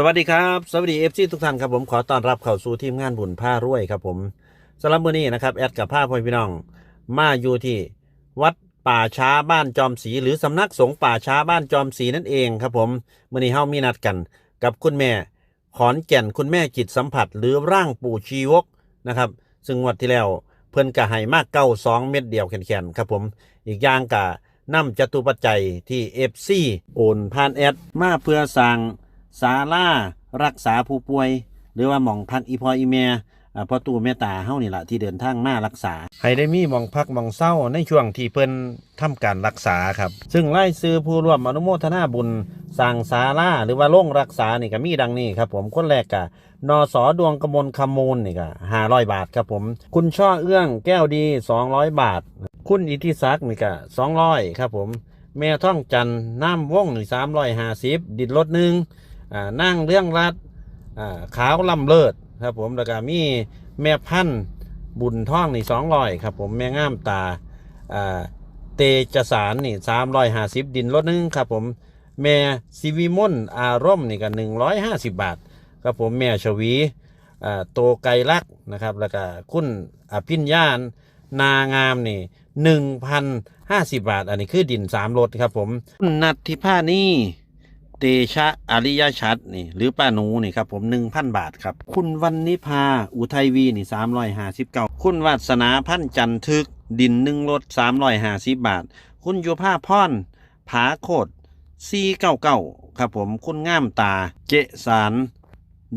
สวัสดีครับสวัสดีเอฟซีทุกท่านครับผมขอต้อนรับเข้าสู่ทีมงานบุญผ้ารวยครับผมสำหรับมื้อนี้นะครับแอดกับผ้าพ่อพี่น้อง มาอยู่ที่วัดป่าช้าบ้านจอมศรีหรือสำนักสงฆ์ป่าช้าบ้านจอมศรีนั่นเองครับผมมื้อนี้เฮามีนัดกัน กับคุณแม่ขอนแก่นคุณแม่จิตสัมผัส หรือร่างปู่ชีวกนะครับซึ่งงวดที่แล้วเพิ่นกะให้มากเก้าสองเม็ดเดียวแขนๆครับผมอีกอย่างกะนำจตุปัจจัยที่เอฟซีโอนผ่านแอดมาเพื่อสร้าง ศาลารักษาผู้ป่วย หรือว่าหมองพักอีพออีเมียอ่าพ่อตู่แม่ตาเฮ้านี่แหละที่เดินทางมารักษา ให้ได้มีมองพักมองเศร้าในช่วงที่เพิ่นทำการรักษาครับ ซึ่งไล่ซื้อผู้ร่วมอนุโมทนาบุญสร้างศาลาหรือว่าโรงรักษานี่ก็มีดังนี้ครับ ผมคนแรกกะนอสอดวงกมลคำมูลนี่ก็ห้าร้อยบาทครับผม คุณช่อเอื้องแก้วดีสองร้อยบาท คุณอิทธิศักดิ์นี่ก็สองร้อยครับผม แม่ท่องจันน้ำว่องนี่สามร้อยห้าสิบดิดรถหนึ่ง นั่งเรื่องรัดขาวลำเลิศครับผมแล้วก็มีแม่พันธุ์บุญท่องนี่สองร้อยครับผมแม่ง่ามตาเตจสารนี่สามร้อยห้าสิบดินรถหนึงครับผมแม่สิวิมลอารมณ์นี่ก็หนึ่งร้อยห้าสิบบาทครับผมแม่ชวีโตไกรลักนะครับแล้วก็คุณอภิญญานนางามนี่หนึ่งพันห้าสิบบาท อันนี้คือดินสามรถครับผมนัทธิพานี่ เตชะอริยชัดนี่ หรือป้าหนูนี่ครับผมหนึ่งพันบาทครับ คุณวันนิพาอุทัยวีนี่สามร้อยห้าสิบเก้าคุณวัสนาพันจันทึก ดินหนึ่งรถสามร้อยห้าสิบบาท คุณโยภาพรผาโคดซีเก้าเก้าครับผมคุณง่ามตาเจสาร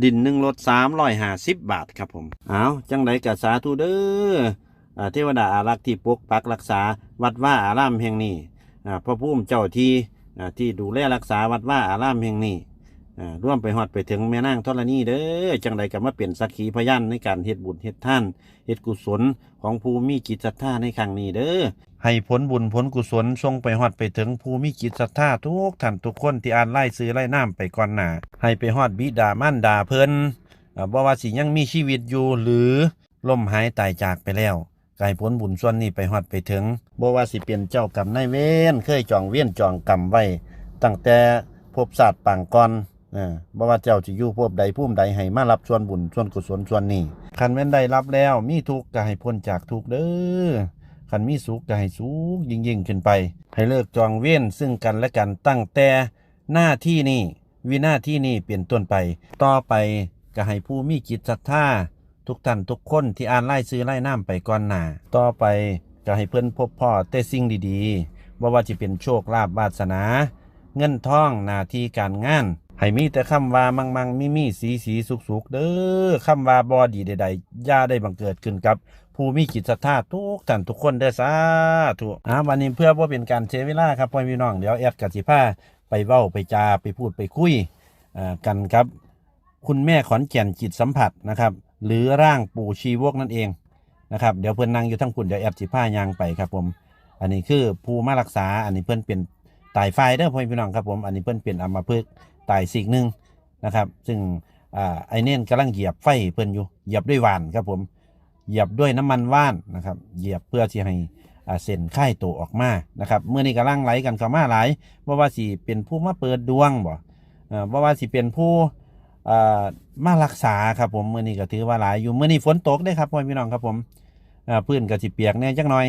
ดินหนึ่งรถสามร้อยห้าสิบบาทครับผมเอาจังไดกับสาธุเด้ออ่าเทวดาอารักษ์ที่ปกปักรักษาวัดว่าอารามแห่งนี้อ่าพระภูมิเจ้าที่ ที่ดูแลรักษาวัดว่าอารามแห่งนี้ร่วมไปฮอดไปถึงแม่นางธรณีเด้อจังใดก็มาเป็นสักขีพยานในการเฮ็ดบุญเฮ็ดท่านเฮ็ดกุศลของผู้มีจิตศรัทธาในครั้งนี้เด้อให้ผลบุญผลกุศลส่งไปฮอดไปถึงผู้มีจิตศรัทธาทุกท่านทุกคนที่อ่านไล่ซื้อไล่น้ำไปก่อนหน้าให้ไปฮอดบิดามารดาเพิ่นอ่าบ่ว่าสิยังมีชีวิตอยู่หรือล่มหายตายจากไปแล้ว กายผลบุญส่วนนี้ไปฮอดไปถึงบ่ว่าสิเป็นเจ้ากรรมนายเวรเคยจองเวียนจองกรรมไว้ ตั้งแต่ภพศาสตร์ปางก่อนเออบ่ว่าเจ้าจะอยู่ภพใดภูมิใดให้มารับส่วนบุญส่วนกุศลส่วนนี้คันแม่นได้รับแล้วมีทุกข์ก็ให้พ้นจากทุกข์เด้อคันมีสุขก็ให้สุขยิ่งยิ่งขึ้นไป ให้เลิกจองเวียนซึ่งกันและกันตั้งแต่หน้าที่นี้วินาที่นี้เปลี่ยนต้นไป ต่อไปก็ให้ผู้มีจิตศรัทธา ทุกท่านทุกคนที่อ่านไล่ซื้อไล่น้ำไปก่อนหน้าต่อไปก็ให้เพื่อนพบพ่อแต่สิ่งดีๆบ่าว่าจะเป็นโชคลาภวาสนา เงินทองหน้าที่การงานให้มีแต่คำว่ามังมังมีมีสีสีสุกสุกเด้อคำว่าบอดีใดๆย่าได้บังเกิดขึ้นกับ ผู้มีจิตศรัทธาทุกท่านทุกคนเด้อสาธุอ่าวันนี้เพื่อว่าเป็นการเชเวลาครับพ่อพี่น้องเดี๋ยวแอดกับสิผ้าไปเว้าไปจาไปพูดไปคุยอ่ากันครับ คุณแม่ขอนแก่นจิตสัมผัสนะครับ หรือร่างปู่ชีวกนั่นเองนะครับเดี๋ยวเพื่อนนั่งอยู่ทั้งคุณเดี๋ยวแอบสิผ้ายางไปครับผมอันนี้คือผู้มารักษา อันนี้เพื่อนเป็นตายไฟเด้อพ่อพี่น้องครับผมอันนี้เพื่อนเป็นอัมพฤกษ์ตายสิ่งหนึ่งนะครับ ซึ่งอ่าไอเน่นกำลังเหยียบไฟเพื่อนอยู่เหยียบด้วยวานครับผมเหยียบด้วยน้ำมันว่านนะครับเหยียบเพื่อที่ให้เส้นไข่ตัวออกมานะครับเมื่อนี้กำลังไหลกันเข้ามาหลายว่าว่าสิเป็นผู้มาเปิดดวงบ่เออว่าว่าสิเป็นผู้อ่ามารักษาครับผมมื่อนี้ก็ถือว่าหลายอยู่มื่อนี้ฝนตกได้ครับพ่อพี่น้องครับผมพื้นก็สิเปียกแน่จักหน่อย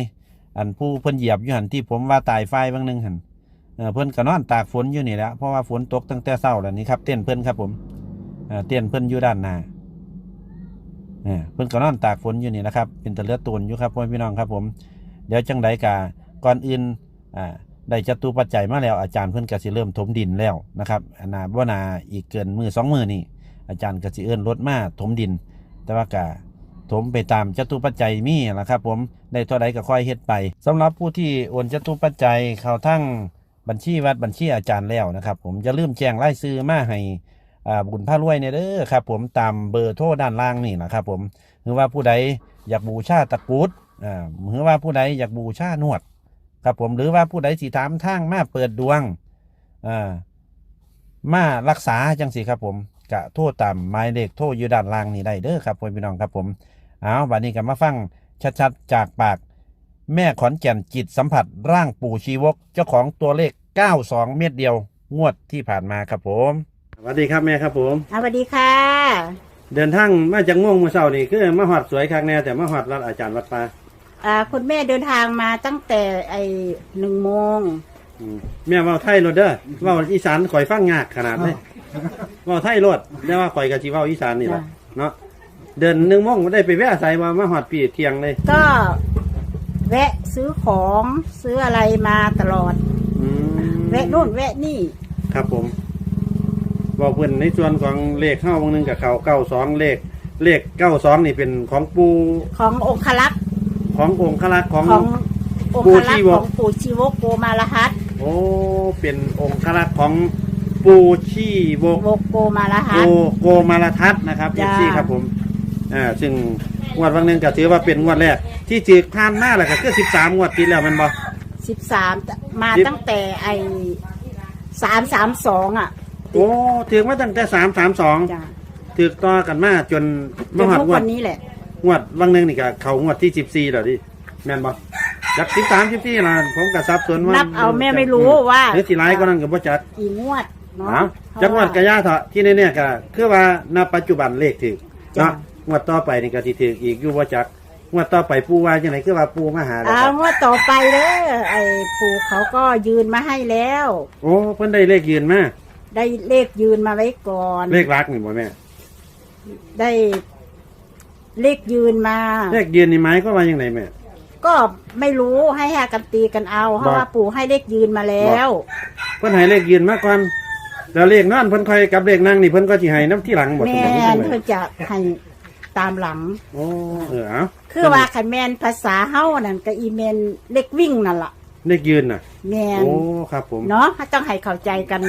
อันผู้เพิ่นเหยียบอยู่หันที่ผมว่าตายไฟบางนึงหันเพิ่นก็นอนตากฝนอยู่นี่แหละเพราะว่าฝนตกตั้งแต่เช้าแล้วนี่ครับเต้นเพิ่นครับผมเต้นเพิ่นอยู่ด้านหน้าเพิ่นก็นอนตากฝนอยู่นี่นะครับ เป็นตะเลือดตูนอยู่ครับพ่อพี่น้องครับผม เดี๋ยวจังใดกาก่อนอื่นได้จตุปัจจัยมาแล้วอาจารย์เพิ่นก็สิเริ่มถมดินแล้วนะครับอนนาบ่นาอีกเกินมือสองมือนี่ อาจารย์กสิเอื้อนรถมาถมดิน แต่ว่ากะถมไปตามจตุปัจจัยมีละครับ ผมได้เท่าใดก็ค่อยเฮ็ดไปสำหรับผู้ที่โอนจตุปัจจัยเข้าทั้งบัญชีวัดบัญชีอาจารย์แล้วนะครับ ผมจะลืมแจ้งรายชื่อมาให้อาบุญพระรวยเนี่ยเด้อครับผมตามเบอร์โทรด้านล่างนี่นะครับผมหรือว่าผู้ใดอยากบูชาตะกรุดอ่าหรือว่าผู้ใดอยากบูชานวด ครับผมหรือว่าผู้ใดสิถามทางมาเปิดดวงอ่ามารักษาจังสิครับผม กะโทษตามหมายเลขโทรอยู่ด้านล่างนี่ได้เด้อครับพ่อพี่น้องครับผมเอาวันนี้ก็มาฟังชัดๆจากปาก แม่ขอนแก่นจิตสัมผัสร่างปู่ชีวก เจ้าของตัวเลข 92 เม็ดเดียว งวดที่ผ่านมาครับผมสวัสดีครับแม่ครับผม อะสวัสดีค่ะ เดินทางมาจากม่วงมือเช้านี่คือมาหอดสวยคักแน่แต่มาหอดรัดอาจารย์วัดป่าอ่าคุณแม่เดินทางมาตั้งแต่ไอหนึ่งโมง อืมแม่เว่าไทยรถเด้อเว่าอีสานข่อยฟังยากขนาดเลย เว่าไทยรถแต่ว่าข่อยกะสิเว้าอีสานนี่แหละเนาะเดินหนึ่งโมงบ่ได้ไปแวะใส่มามาหอดปีเที่ยงเลยก็แวะซื้อของซื้ออะไรมาตลอด อืมแวะนู่นแวะนี่ ครับผมบอกเพิ่นในส่วนของเลขเข้าบางนึงกับเขาเก้าสองเลข เลขเก้าสองนี่เป็นของปูขององคลักษ์ขององค์คลักษ์ของ ขององปู่คลักชีษ์วขกองปู่ชีวกโกมาลหัตโอ้เป็นองค์คลักษ์ของ ปูชีโวกโวกโกมาลโกหัตโกมาลทัศน์นะครับเอจ้า ฟซีครับผมอ่าซึ่งงวดวันหนึ่งก็ถือว่าเป็นงวดแรก ที่จืดผ่านมาแล้วก็คือสิบสามงวดติดแล้วแมันบ่สิบสามมาสิบ ตั้งแต่ไอสามสามสองอะโอ้ถือมาตั้งแต่สามสามสองจ้ะถือต่อกันมาจนจมานหอดทุกงววัดนนี้แหละ งวดวันหนึ่งนี่ก็เขางวดที่สิบสี่แล้วดิแม่นบ่จากสิบสามสิบสี่ละผมก็ซับสนว่านันับเอาแม่ไม่รู้ว่า หรือสิร้ายก็นั่นก็บ่จัดกี่งวด เนาะเอ้าเพราะจังหวัดกว่าระยาเถอะที่แน่ๆก็คือว่าณปัจจุบันเลขถือจ้ะเนาะงวดต่อไปนี่ก็สิถืออีกอยู่บ่จักงวดต่อไปปู่ว่าจังไดคือว่าปู่มาหาแล้วเอาครับงวดต่อไปเด้อไอ้ปู่เขาก็ยืนมาให้แล้ว โอ้เพิ่นได้เลขยืนมาได้เลขยืนมาไว้ก่อน เลขรักนี่บ่แม่ได้เลขยืนมา เลขยืนนี่หมายก็ว่าจังไดแม่ ก็ไม่รู้ให้หากันตีกันเอาเพราะว่าปู่ให้เลขยืนมาแล้ว เพิ่นให้เลขยืนมาก่อน แล้วเลขนอนเพิ่นค่อยกับเลขนั่งนี่เพิ่นก็สิให้นํที่หลังบ่แมถูกไหมนเพื่อจะให้ตามหลัง โอ้เออเอาคือว่าคันแมนภาษาเฮ้านั่นก็อีเมนเลขวิ่งนั่นล่ะเลขยืนน่ะ แมนโอ้ครับผมเนาะต้องให้เข้าใจกัน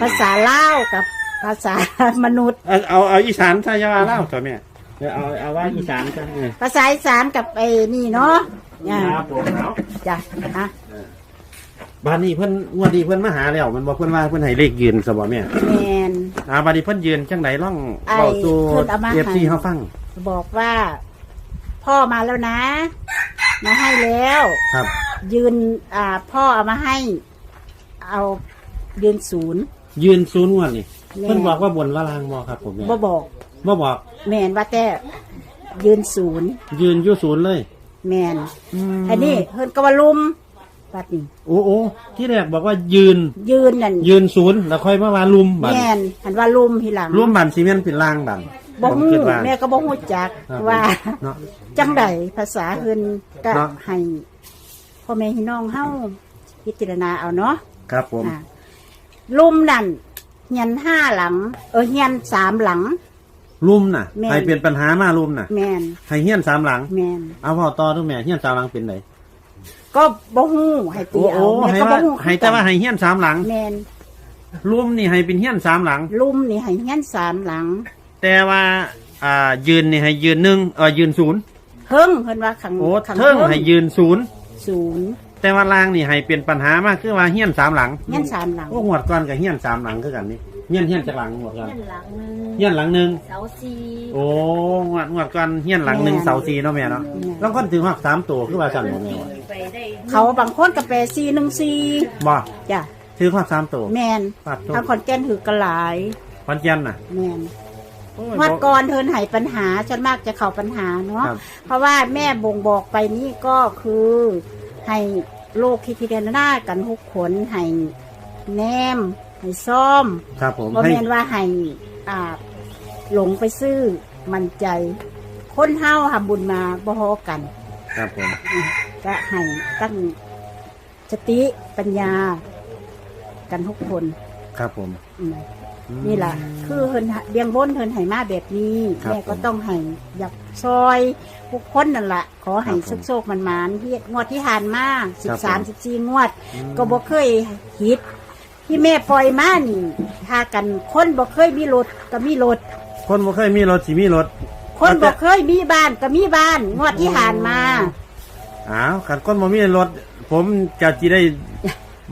ภาษาลาวกับภาษามนุษย์ เอาเอาเอาอีสานซะอย่าว่าลาวเถอะแม่เดี๋ยวเอาเอาว่าอีสานซะเออภาษาอีสานกับไอ้นี่เนาะอ่าครับผมเอาจ้ะอะ บ้านนี้เพิ่นงวดนี้เพิ่นมาหาแล้วมันบอกเพิ่นว่าเพิ่นให้เลขยืนซะบ่แม่แมน อ่าบัดนี้เพิ่นยืนจังไดล่องไอ้เว้าสู่เพิ่นเอามาให้ FC เฮาฟังบอกว่า พ่อมาแล้วนะ มาให้แล้ว ครับ ยืน อ่า พ่อเอามาให้ เอายืนศูนย์ ยืนศูนย์งวดนี่แม่ เพิ่นบอกว่าบนว่าลางบ่ครับผมแม่บ่บอก บ่บอกแมนว่าแต่ยืนศูนย์ยืนอยู่ศูนย์เลยแมน อันนี้เพิ่นก็ว่าลุม ปัดนี้ โอ้โอ้ที่แรกบอกว่ายืน ยืนนั่นยืนศูนย์แล้วค่อยมาว่าลุมบัดแมนหันว่าลุมทีหลังลุมบันซีเมนต์เป็นลางบันบ่ผมฮู้คิดว่าแม่ก็บ่ฮู้จักครับว่า เนาะ จังใดภาษาเพิ่นก็เนาะ ให้พ่อแม่พี่น้องเฮาพิจารณาเอาเนาะครับผม อ่าลุมนั่นเฮียนห้าหลัง เออเฮียนสามหลัง ลุมน่ะแม่นให้เป็นปัญหามาลุมน่ะแมนให้เฮี้ยนสามหลัง แมนเอาพ่อต่อทุกแม่เฮี้ยนสามหลังเป็นได ก็บ่ฮู้ให้ตีโอ้เอาโอ้แม่ให้ก็ว่าบ่ฮู้ให้แต่ว่าให้เฮี้ยนสามหลังแมนลุมนี่ให้เป็นเฮี้ยนสามหลัง ลุมนี่ให้เฮียนสามหลังแต่ว่าอ่ายืนนี่ให้ยืนหนึ่งเออยืนศูนย์เฮิงเพิ่นว่าขังโอ้ขังเทิงให้ยืนศูนย์ศูนย์แต่ว่าลางนี่ให้เป็นปัญหามากคือว่าเฮี้ยนสามหลังเฮียนสามหลัง โอ้หวดก่อนกับเฮี้ยนสามหลังคือกันนี่ เฮี้ยนเฮี้ยนจากหลังหวดก่อนหลังนึงเฮี้ยนหลังหนึ่งเสาซีโอ้หวดหวดก่อนเฮี้ยนหลังหนึ่งเสาสีเนาะแม่เนาะแล้วคนถือหักสามตัวคือว่าสั่นบ่แม่วะไปได้เขาบางคนก็แปล414บ่จ้ะถือหักสามตัวแมนปัดตัวทางขอนแก่นถือกระหลายคอนเจียนน่ะแมนโอ้ยวัดบ่ ก่อนเทินไห้ปัญหาฉันมากจะเข้าปัญหาเนาะครับ เพราะว่าแม่บ่งบอกไปนี่ก็คือให้โลกคิดพิจารณากันทุกคนให้แนม ให้ซ่อมครับผมบ่ให้แม่นว่าให้อ่าหลงไปซื้อมันใจ คนเฮาทำบุญมาบ่ฮอกันครับผมอืมก็ให้ตั้งสติปัญญา กันทุกคนครับผมอืมนี่แหละคือเฮินเลี้ยงบนเฮินให้มาแบบนี้ครับแม่ก็ผมต้องให้อยากซอยทุกคนนั่นแหละขอให้ครับผมโชคๆมันมานๆที่งวดที่ผ่านมาสิครับบสามผมสิบสี่งวด ก็บ่เคยฮิต ที่แม่ปล่อยมานี่ถ้ากันคนบ่เคยมีรถก็มีรถ คนบ่เคยมีรถสิมีรถ คนแต่บ่เคยมีบ้านก็มีบ้าน งวดที่ผ่านมาอ้าวคันคนบ่มีรถ ผมจะสิได้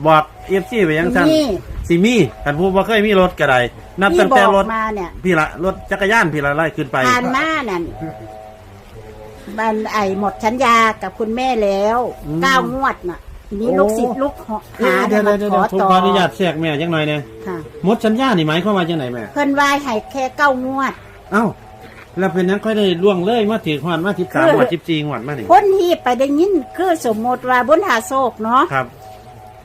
บอก FC ไปยังซั่นนี่สิมีคันผู้บ่เคยมีรถก็ได้นับที่ตั้งบแต่อกรถมาเนี่ยพี่ละรถจักรยานพี่ละไล่ขึ้นไปผ่านมานั่นบันไอหมดสัญญากับคุณแม่แล้วอืมเก้างวดน่ะ นี่ลูกศิษย์ลูกหเอ้ยาเดี๋ยวมาเดี๋ยวขอเดี๋ยวผมต่อขออนุญาตแทรกแม่จังหน่อยเนี่ยค่ะหมดสัญญานี่หมายความว่าจังไหนแม่ เพิ่นว่าให้แค่เก้างวด เอ้าแล้วเป็นนั้นค่อยได้ล่วงเลยมาถือหวดมาทิพสามคือหวดทิพจีหวดมานี่คนที่ไปได้ยินคือสมมติว่าบนหาโศกเนาะครับ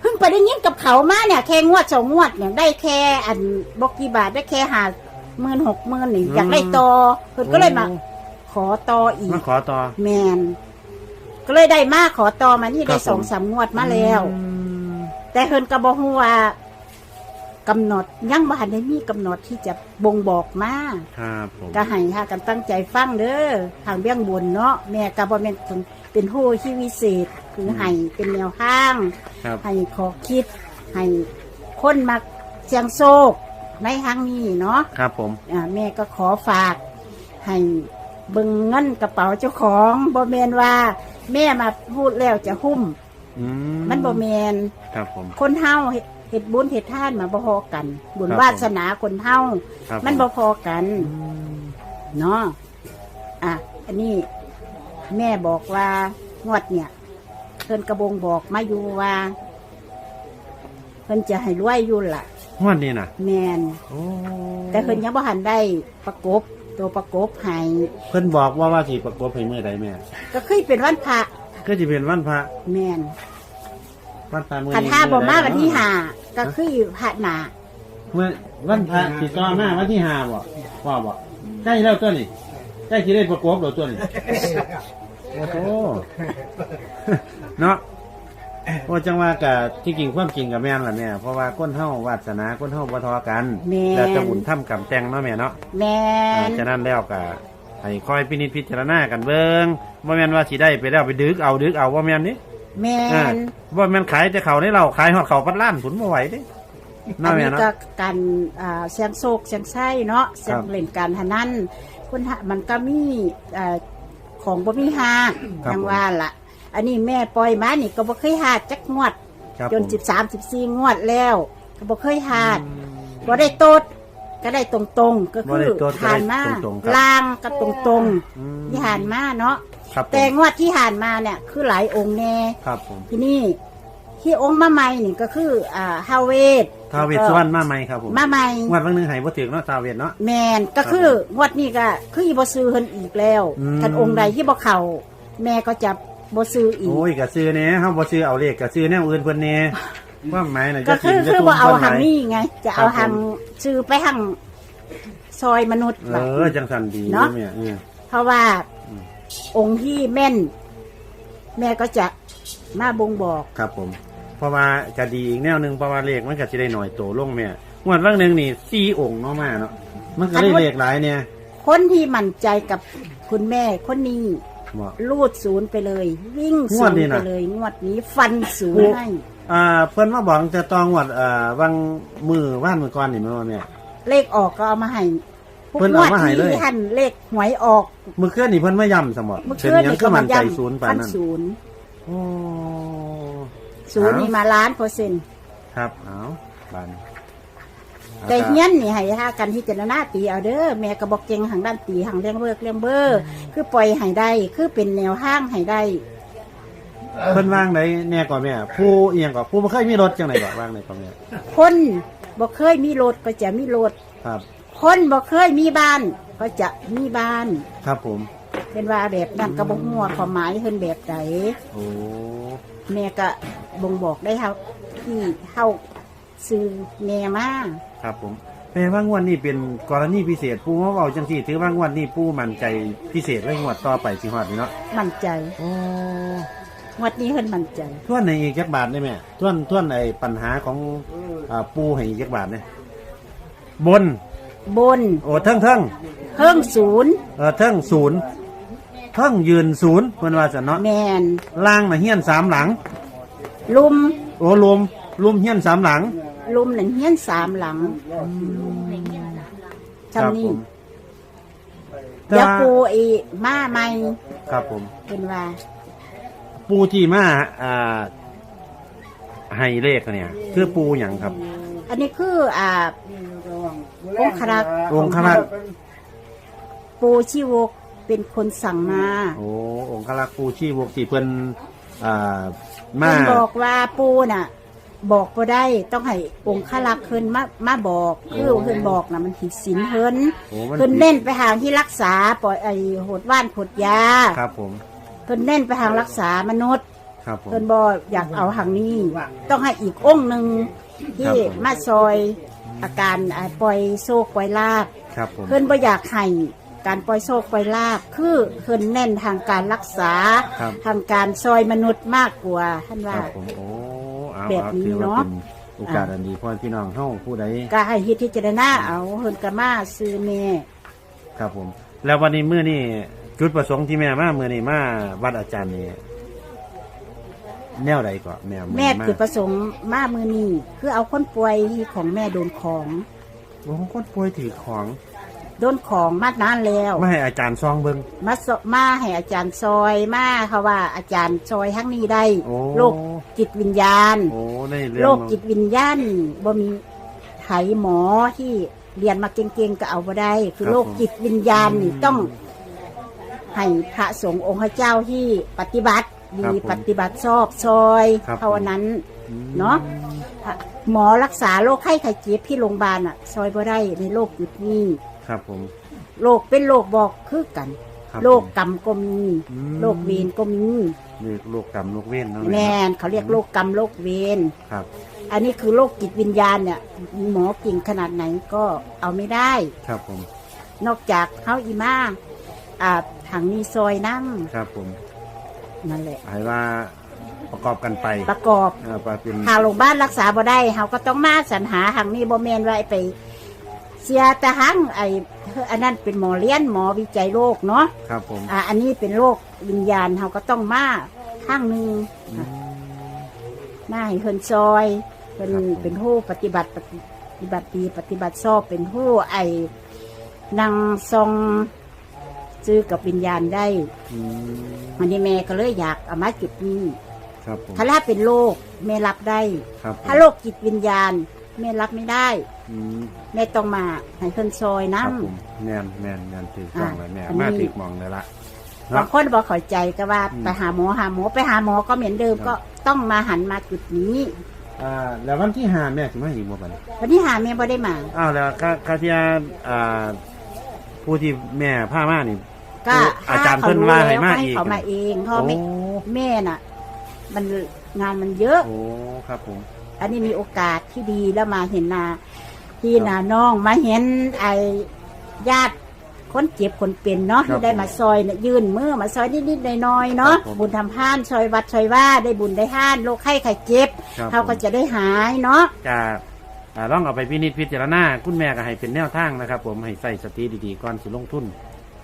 เพิ่งไปได้ยินกับเขามาเนี่ยแค่งวดสองงวดเนี่ยได้แค่อันบกกี่บาทได้แค่หาหมื่นหกหมื่นนี่อืมอยากได้ต่อเพิ่นก็เลยมาโอ้ขอต่ออีกมาขอต่อแมน ก็เลยได้มาขอต่อมานี่ครัได้บผม สองสามงวดมาแล้ว อืมแต่เพิ่นก็บอกว่ากำหนดยังบ่ทันได้มีกำหนดที่จะบ่งบอกมา ครับผมก็ให้หากันตั้งใจฟังเด้อทางเบี้ยงบนเนาะแม่ก็บ่แม่นเป็นเป็นผู้ที่วิเศษคือให้เป็นแนวทาง ครับให้ขอคิด ให้คนมาเสียงโชคในทางนี้เนาะครับผมอ่าแม่ก็ขอฝาก ให้เบิ่งเงินกระเป๋าเจ้าของบ่แมนว่า แม่มาพูดแล้วจะหุ้ม อืมันบ่แมนครับผม คนเฮาเฮ็ดเฮ็ดบุญเฮ็ดทานมาบ่พอกัน บุญครับวาสนาคนเฮาครับมันผบ่พอกันเนาะอะอันนี้ แม่บอกว่างวดเนี่ยเพิ่นกระบงบอกมาอยู่ว่าเพิ่นจะให้รวยอยู่ล่ะ งวดนี้น่ะ แมนโอ้แต่เพิ่นยังบ่ทันได้ประกบ ตัวประกบให้เพิ่นบอกว่าว่าสิประกบให้เมื่อใดแม่ก็คือเป็นวันพระก็จะเป็นวันพระแมนวันพระมื้อคันนี้ถ้าบ่มาวันที่เอใดห้าก็คือพระหนาเมื่อวันพระสิต่อมาวันที่ห้าบ่ว่าบ่ใกล้แล้วตัวนี้ใกล้สิได้ประกบแล้วตัวนี้โอ้โหเนาะ โอ้จังว่ากะที่จริงความจริงกับแม่นล่ะแม่เพราะว่าก้นเฮาวาสนาก้นเฮาบ่เทอกันแม่น แล้วจะบุญทํกรรมแต่งเนาะแม่เนาะแมอ่านฉะนั้นแล้วก็ให้คอยพินิจพิจารณากันเบิ่งบ่แม่นว่าสิได้ไปแล้วไปดึกเอาดึกเอาบ่แม่นนี่แมอ่านบ่แม่นขายแต่เขาในเราขายฮอดเขาปัดล้านผุนบ่ไหวเด้อัเนาะนแม่นี้เนาะ ก็การอ่าเสียงโศกเสียงไส้เนาะเสียงเล่นการพนันคุณหะมันก็มีอ่าของบ่มีหาครับ จังผมว่าล่ะ อันนี้แม่ปล่อยมานี่ก็บ่เคยหาจักงวด ครับจนผมสิบสามสิบสี่งวดแล้ว ก็บ่เคยหาดบ่ได้โตดก็ได้ตรงๆ ก็บ่คืได้อโต๊ดก็ผ่านได้มาตรงๆครับ ลางก็ตรงอืมๆที่ผ่านมาเนาะครับผมแต่งวดที่ผ่านมาเนี่ยคือหลายองค์แน่ ครับผมที่นี่ที่องค์มาใหม่นี่ก็คืออ่าฮาเวทท้าวเวสสุวรรณมาใหม่ครับผมมาใหม่งวดบางหนึงให้บ่ถึงเนาะท้าวเวสเนาะ แมนก็คืองวดนี้ก็คืออีบซื้อเพิ่นอีกแล้วอืม คันองค์ใดที่บ่เข้าแม่ก็จะ บ่ซื้ออีก โอ้ยก็ซื้อแหน่เฮาบ่ซื้อเอาเลขก็ซื้อแนวอื่นเพิ่นแหน่ความหมายน่ะก็จะคือกินจะคือทุ่มบ่เอาพิ่นหังหลยนี่ไง จะเอาครับผมหังซื้อไปหังซอยมนุษย์เอแบบอนี้จังสันดีเนาะแม่เออ เพราะว่าอืม องค์ที่แม่น แม่ก็จะมาบ่งบอก ครับผม เพราะว่าจะดีอีกแนวหนึงเพราะว่าเลขมันก็สิได้หน่อยโตลงแม่งวดบางหนึงนี่สี่องค์เนาะมาเนาะมันก็ได้เลขหลายเนี่ย คนที่มั่นใจกับคุณแม่คนนี้ บ่ ลูดศูนย์ไปเลย วิ่งงศูวดนย์นี้ไปน่ะ เลย งวดนี้ฟันศูนย์ให้อ่า เพิ่นมาบอกจะตองวดเอ่อวังมือว่านมือก่อนนี่แม่นว่าแม่ เลขออกก็เอามาให้เพิ่นเอามาให้เลยที่ท่านเลขหวยออกมื้อคืนนี่เพิ่นมาย้ำซะบ่เมื่อเป็นคืนหยังนี่ก็ก็มั่มานใจย้ำศูนย์ปาพันนนั้นศูนย์โอ้ ศูนย์นี่มาล้านเปอร์เซ็นต์ครับ เอาบาน แต่เฮียนนี่ให้ท่ากันที่เจารณาตีเอาเด้อแม่ก็บอกเก่งทางด้านตีทางเลี้ยงเบิกเลี้ยงเบอร์คือปล่อยให้ได้คือเป็นแนวห้างให้ได้เพิ่นวางไหนแน่ก่อนแม่ผู้เอียงก่อนผู้บ่เคยมีรถจังไดก่อนวางไหนก่อนแม่คนบ่เคยมีรถก็จะมีรถครับ คนบ่เคยมีบ้าน ก็จะมีบ้าน ครับผมเป็นว่าแบบนั้นก็บ่ฮู้ว่าความหมายเพิ่นแบบใดโอ้แม่ก็บ่งบอกได้เฮาที่เฮาซื้อแม่มา ครับผมแม่ว่างวดนี้เป็นกรณีพิเศษผู้มาเว้าจังซี่ถือว่างวดนี้ผู้มั่นใจพิเศษไว้งวดต่อไปสิฮอดนี่เนาะมั่นใจโอ้งวดนี้เพิ่นมั่นใจทวนในอีกจักบาทได้แม่ทวนทวนไอ้ปัญหาของอ่าปูให้อีกจักบาทเนี่ยบน บนโอ้เทิงเทิงเพิ่งศูนย์เออเทิงศูนย์เทิงยืนศูนย์เพิ่นว่าจะเนาะแมนล่างน่ะเฮียนสามหลัง ลุมโอ้รวมรวมเฮียนสามหลัง ลุมหนึ่งเฮียนสามหลังครับทำนี่ผมเดี๋ยวปูอีมาใหม่ครับผมเป็นว่าปูที่มาอ่าให้เลขเนี่ย คือปูอย่างครับ อันนี้คืออ่าองครักษ์องครักษ์ปูชีวกเป็นคนสั่งมาโอ้องคลักษ์ปูชีวกที่เพิ่นอ่ามาเพิ่นบอกว่าปูน่ะ บอกบ่ได้ต้องให้องค์ข้ารักษ์เพิ่นมามาบอก คือเพิ่นบอกน่ะมันผิดศีลเพิ่นโอ้มันเพิ่นเน้นไปทางที่รักษาปล่อยไอ้โหดว่านขดยาครับผมเพิ่นเน้นไปทางรักษามนุษย์ ครับผม เพิ่นบ่อยากเอาทางนี้ ต้องให้อีกองค์หนึ่งที่ครับผม มาซอยอาการอ่าปล่อยโชคปล่อยลาบ ครับผม เพิ่นบ่อยากให้การปล่อยโชคปล่อยลาบคือเพิ่นเน้นทางการรักษา ครับ ทางการซอยมนุษย์มากกว่าท่านคว่า รับผมโอ้ เอาแบบเอานี้ถือว่าเนาะเป็นโอกาสอันดีพ่อพี่น้องเฮาผู้ใดก็ให้เฮ็ดพิจารณาเอาเพิ่นก็มาซื้อแม่ครับผม แล้ววันนี้มื้อนี้จุดประสงค์ที่แม่มามื้อนี้มาวัดอาจารย์นี่แนวใดก็แม่อแม่มาคือประสงค์มามื้อนี้คือเอาคนป่วยที่ของแม่โดนของ โอ้คนป่วยถือของ โดนของมานานแล้วมาให้อาจารย์ซองเบิ่งมาสมาให้อาจารย์ซอยมาเขาว่าอาจารย์ซอยทั้งนี้ได้โอ้ โรคจิตวิญญาณ โอ้ในเรื่อโรงคของจิตวิญญาณบ่มีไถหมอที่เรียนมาเก่งๆก็เอาบ่ได้ คือโรคจิตวิญญาณนี่ต้องให้พระสงฆ์องค์พระเจ้าที่ปฏิบัติดีปฏิบัติชอบซอยเท่านั้นอืมเนาะ หมอรักษาโรคไข้ไข้เจ็บที่โรงพยาบาลอะ ซอยบ่ได้ในโรคจุดนี้ ครับผมโรคเป็นโรคบอกคือกัน ครับโรคกรรมก็มี อืมโรคเวรก็มีนี่โรคกรรมโรคเวรเนาะแม่นเขาเรียกโรคกรรมโรคเวร ครับ อันนี้คือโรคจิตวิญญาณเนี่ยหมอเก่งขนาดไหนก็เอาไม่ได้ ครับผม นอกจากเขาอีมาอ่าถังนี้ซอยนั่งครับผมนั่นแหละให้ว่าประกอบกันไปประกอบ เอ่อไปเป็นทางโรงพยาบาลรักษาบ่ได้เขาก็ต้องมาสรรหาทางนี้บ่แมนว่าไอ้ไป เสียแต่หังไอ้อันนั้นเป็นหมอเลี้ยนหมอวิจัยโรคเนาะครับผมอ่าอันนี้เป็นโรควิญญาณเขาก็ต้องมาข้างหนึ่งอืมมาให้เพิ่นซอยเพิ่นครับผมเป็นผู้ปฏิบัติปฏิบัติดีปฏิบัติชอบเป็นผู้ไอ้นางทรงซื้อกับวิญญาณได้อืมวันนี้แม่ก็เลยอยากเอามาจุดนี้ครับผมถ้าถ้าเป็นโรคแม่รับได้ครับผมถ้าโรคจิตวิญญาณ แม่รับไม่ได้ อืมแม่ต้องมาให้เพิ่นซอยคน้ รับผมแมนแมนแมนถือต้องเลยแม่อันนี้มาถือมองเลยละำเนาะบางคนบอกเข้าใจก็ว่าอืมไปหาหมอหาหมอไปหาหมอก็เหมือนเดิมครับ ก็ต้องมาหันมาจุดนี้อ่าแล้ววันที่ห้าแม่ถึงมาอีกบ่บัดนี้วันที่หาแม่บ่ได้มาอ้าวแล้วคาคาที่อ่าผู้ที่แม่พามานี่ ก็อาจารย์เพิ่นว่าให้มาให้อีก เขามาเองเพราะโอ้แม่แม่น่ะ มันงานมันเยอะ โอ้ครับผม อันนี้มีโอกาสที่ดีแล้วมาเห็นนาพี่ครับนาน้องมาเห็นไอ้ญาติคนเจ็บคนเป็นเนาะครับที่ได้มาซอยเนี่ยยื่นมือมาซอยนิดๆหน้อยๆเนาะครับผมบุญทำพานซอยวัดซอยว่าได้บุญได้ห้านโรคไข้ไข้เจ็บครับเขาก็ผม จะได้หายเนาะ จะอ่าลองเอาไปพินิจพิจารณาคุณแม่ก็ให้เป็นแนวทางนะครับ ผมให้ใส่สติดีๆก่อนสิลงทุน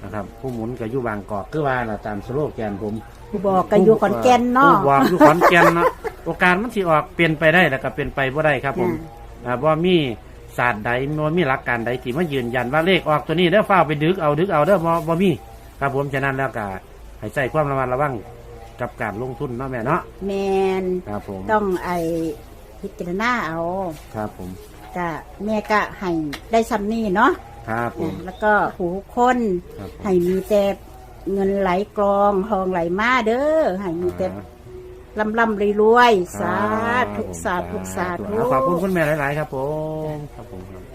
นะครับ ผู้หมุนก็อยู่บางกอกคือว่าล่ะตามสโลแกนผม บอกกันอยู่ขอนแก่นเนาะผู้บอกอยู่ขอนแก่นเนาะโอกาสมันสิออกเปลี่ยนไปได้แล้วก็เป็นไปบ่ได้ครับ ผมอืมอ่าบ่มีศาสตร์ใดบ่มีหลักการใดที่มายืนยันว่าเลขออกตัวนี้เด้อฟ้าวไปดึกเอาดึกเอาเด้อบ่บ่มีครับผมฉะนั้นแล้วก็ให้ใส่ความระมัดระวังกับการลงทุนเนาะแม่เนาะแมนครับผมต้องไอ้พิจารณาเอา ครับผมก็แม่ก็ให้ได้ซ้ำนี่เนาะครับผมแล้วก็หูคนครับผมให้มีแต่ เงินไหลกรองทองไหลมาเด้อให้มีแต่อ่าลำลำรวยๆสาธุครับผมสาธุสาธุ ขอบคุณคุณแม่หลาย ๆ ครับผม ครับผมครับ